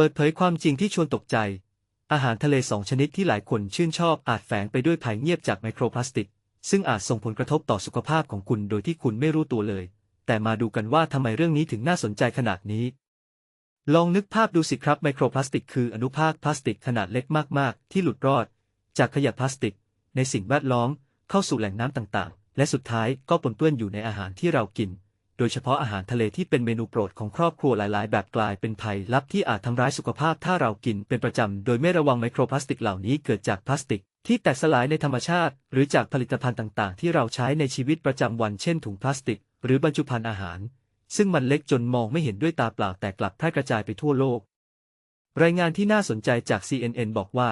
ปิดเผยความจริงที่ชวนตกใจ อาหารทะเลสองชนิดที่หลายคนชื่นชอบอาจแฝงไปด้วยภัยเงียบจากไมโครพลาสติก ซึ่งอาจส่งผลกระทบต่อสุขภาพของคุณโดยที่คุณไม่รู้ตัวเลย แต่มาดูกันว่าทำไมเรื่องนี้ถึงน่าสนใจขนาดนี้ ลองนึกภาพดูสิครับไมโครพลาสติกคืออนุภาคพลาสติกขนาดเล็กมากๆ ที่หลุดรอด จากขยะพลาสติก ในสิ่งแวดล้อม เข้าสู่แหล่งน้ำต่างๆ และสุดท้ายก็ปนเปื้อนอยู่ในอาหารที่เรากิน โดยเฉพาะอาหารทะเลที่เป็นเมนูโปรดของครอบครัวหลาย ๆ แบบกลายเป็นภัยลับที่อาจทำร้ายสุขภาพถ้าเรากินเป็นประจำ โดยไม่ระวังไมโครพลาสติกเหล่านี้เกิดจากพลาสติก ที่แตกสลายในธรรมชาติ หรือจากผลิตภัณฑ์ต่าง ๆ ที่เราใช้ในชีวิตประจำวันเช่นถุงพลาสติก หรือบรรจุภัณฑ์อาหาร ซึ่งมันเล็กจนมองไม่เห็นด้วยตาเปล่าแต่กลับแพร่กระจายไปทั่วโลก รายงานที่น่าสนใจจาก CNN บอกว่า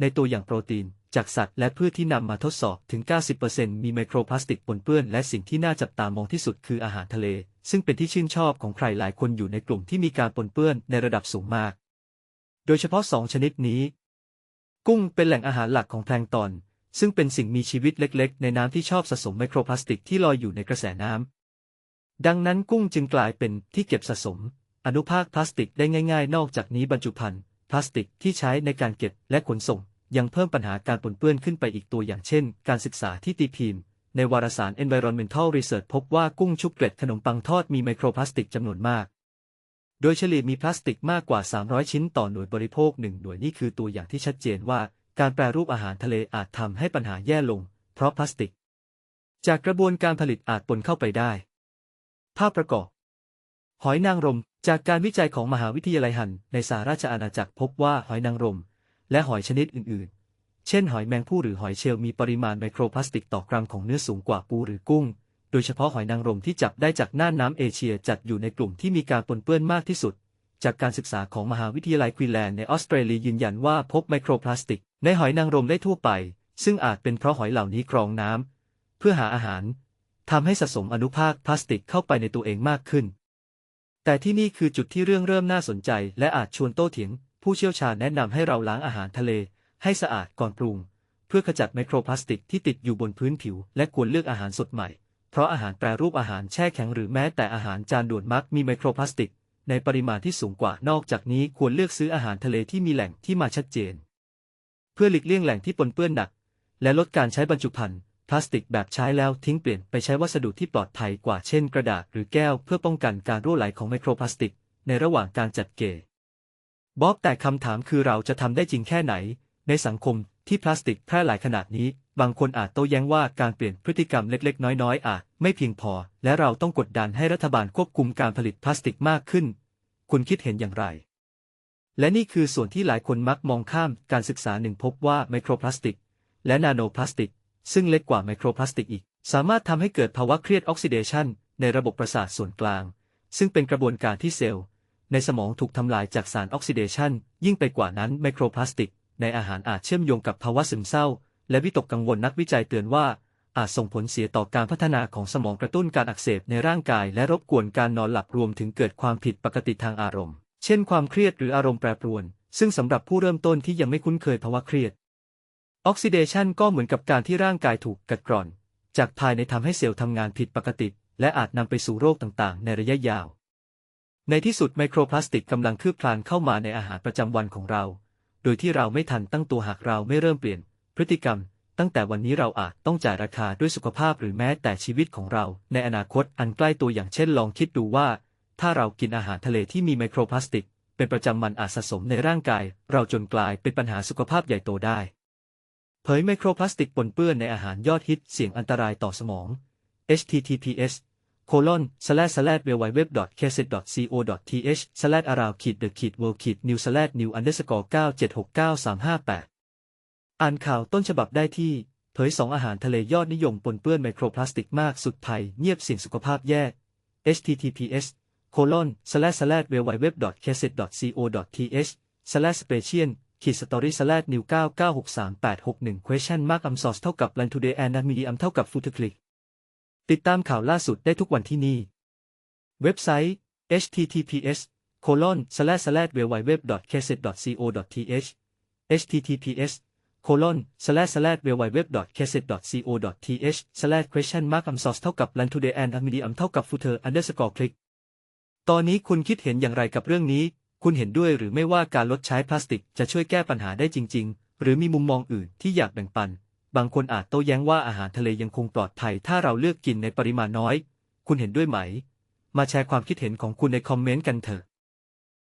ในตัวอย่างโปรตีน จากสัตว์และพืชที่นำมาทดสอบถึง 90%มีไมโครพลาสติกปนเปื้อน และสิ่งที่น่าจับตามองที่สุดคืออาหารทะเล ซึ่งเป็นที่ชื่นชอบของใครหลายคนอยู่ในกลุ่มที่มีการปนเปื้อนในระดับสูงมาก โดยเฉพาะสองชนิดนี้ กุ้งเป็นแหล่งอาหารหลักของแพลงตอน ซึ่งเป็นสิ่งมีชีวิตเล็กๆ ในน้ำที่ชอบสะสมไมโครพลาสติกที่ลอยอยู่ในกระแสน้ำดังนั้นกุ้งจึงกลายเป็นที่เก็บสะสม อนุภาคพลาสติกได้ง่าย ๆ นอกจากนี้บรรจุภัณฑ์พลาสติกที่ใช้ในการเก็บและขนส่ง ยังเพิ่มปัญหาการปนเปื้อนขึ้นไปอีกตัวอย่างเช่น การศึกษาที่ตีพิมพ์ ในวารสาร Environmental Research พบว่ากุ้งชุบเกล็ดขนมปังทอดมีไมโครพลาสติกจำนวนมาก โดยเฉลี่ยมีพลาสติกมากกว่า 300 ชิ้นต่อหน่วยบริโภคหนึ่งหน่วยนี่คือตัวอย่างที่ชัดเจนว่า การแปรรูปอาหารทะเลอาจทำให้ปัญหาแย่ลง เพราะพลาสติก จากกระบวนการผลิตอาจปนเข้าไปได้ ภาพประกอบ หอยนางรม จากการวิจัยของมหาวิทยาลัยฮันในสหราชอาณาจักรพบว่าหอยนางรม และหอยชนิดอื่นๆ เช่นหอยแมงผู้หรือหอยเชลล์มีปริมาณไมโครพลาสติกต่อกรัมของเนื้อสูงกว่าปูหรือกุ้ง โดยเฉพาะหอยนางรมที่จับได้จากน่านน้ำเอเชียจัดอยู่ในกลุ่มที่มีการปนเปื้อนมากที่สุด จากการศึกษาของมหาวิทยาลัยควีนแลนด์ในออสเตรเลียยืนยันว่าพบไมโครพลาสติก ในหอยนางรมได้ทั่วไป ซึ่งอาจเป็นเพราะหอยเหล่านี้กรองน้ำเพื่อหาอาหารทำให้สะสมอนุภาคพลาสติกเข้าไปในตัวเองมากขึ้น แต่ที่นี่คือจุดที่เรื่องเริ่มน่าสนใจและอาจชวนโต้เถียง ผู้เชี่ยวชาญแนะนำให้เราล้างอาหารทะเล ให้สะอาดก่อนปรุง เพื่อขจัดไมโครพลาสติกที่ติดอยู่บนพื้นผิว และควรเลือกอาหารสดใหม่ เพราะอาหารแปรรูปอาหารแช่แข็งหรือแม้แต่อาหารจานด่วนมักมีไมโครพลาสติก ในปริมาณที่สูงกว่านอกจากนี้ควรเลือกซื้ออาหารทะเลที่มีแหล่งที่มาชัดเจน เพื่อหลีกเลี่ยงแหล่งที่ปนเปื้อนหนัก และลดการใช้บรรจุภัณฑ์พลาสติกแบบใช้แล้วทิ้งเปลี่ยนไปใช้วัสดุที่ปลอดภัยกว่าเช่น กระดาษหรือแก้วเพื่อป้องกันการรั่วไหลของไมโครพลาสติก ในระหว่างการจัดเก็บ บ๊อบแต่คำถามคือเราจะทำได้จริงแค่ไหน ในสังคมที่พลาสติกแพร่หลายขนาดนี้ บางคนอาจโต้แย้งว่าการเปลี่ยนพฤติกรรมเล็กๆ น้อยๆอาจไม่เพียงพอ และเราต้องกดดันให้รัฐบาลควบคุมการผลิตพลาสติกมากขึ้น คุณคิดเห็นอย่างไร และนี่คือส่วนที่หลายคนมักมองข้ามการศึกษาหนึ่งพบว่าไมโครพลาสติก และนาโนพลาสติก ซึ่งเล็กกว่าไมโครพลาสติกอีก สามารถทำให้เกิดภาวะเครียดออกซิเดชันในระบบประสาทส่วนกลาง ซึ่งเป็นกระบวนการที่เซลล์ ในสมองถูกทำลายจากสารออกซิเดชันยิ่งไปกว่านั้นไมโครพลาสติก ในอาหารอาจเชื่อมโยงกับภาวะซึมเศร้า และวิตกกังวลนักวิจัยเตือนว่า อาจส่งผลเสียต่อการพัฒนาของสมองกระตุ้นการอักเสบในร่างกาย และรบกวนการนอนหลับรวมถึงเกิดความผิดปกติทางอารมณ์ เช่นความเครียดหรืออารมณ์แปรปรวน ซึ่งสำหรับผู้เริ่มต้นที่ยังไม่คุ้นเคยภาวะเครียด ออกซิเดชันก็เหมือนกับการที่ร่างกายถูกกัดกร่อน จากภายในทำให้เซลล์ทำงานผิดปกติ และอาจนำไปสู่โรคต่างๆ ในระยะยาว ในที่สุดไมโครพลาสติกกำลังคืบคลานเข้ามาในอาหารประจำวันของเรา โดยที่เราไม่ทันตั้งตัวหากเราไม่เริ่มเปลี่ยน พฤติกรรม ตั้งแต่วันนี้เราอาจต้องจ่ายราคาด้วยสุขภาพหรือแม้แต่ชีวิตของเรา ในอนาคตอันใกล้ตัวอย่างเช่นลองคิดดูว่า ถ้าเรากินอาหารทะเลที่มีไมโครพลาสติก เป็นประจำมันอาจสะสมในร่างกาย เราจนกลายเป็นปัญหาสุขภาพใหญ่โตได้ เผยไมโครพลาสติกปนเปื้อนในอาหารยอดฮิตเสี่ยงอันตรายต่อสมอง https colon slash slash w w w c a s e t c o th slash around ขีด the ขีด world ขีด new slash new underscore 9769358อ่านข่าวต้นฉบับได้ที่ เผยสองอาหารทะเลยอดนิยมปนเปื้อนไมโครพลาสติกมากสุดภัยเงียบเสี่ยงสุขภาพแย่ https colon slash slash w w w c a s e t c o th slash special ขีด story slash new 9963861 question mark am source เท่ากับ land today and medium เท่ากับ footer click ติดตามข่าวล่าสุดได้ทุกวันที่นี่ เว็บไซต์ https c o l o n s l a s l a w w w c a s e t c o t h https c o l o n s l a s l a w w w c a s e t c o t h s l a s question mark a m s o u r c e เท่ากับ l a n t o d a y and medium เท่ากับ footer underscore click ตอนนี้คุณคิดเห็นอย่างไรกับเรื่องนี้ คุณเห็นด้วยหรือไม่ว่าการลดใช้พลาสติกจะช่วยแก้ปัญหาได้จริง ๆ หรือมีมุมมองอื่นที่อยากแบ่งปัน บางคนอาจโต้แย้งว่าอาหารทะเลยังคงปลอดภัยถ้าเราเลือกกินในปริมาณน้อย คุณเห็นด้วยไหม มาแชร์ความคิดเห็นของคุณในคอมเมนต์กันเถอะ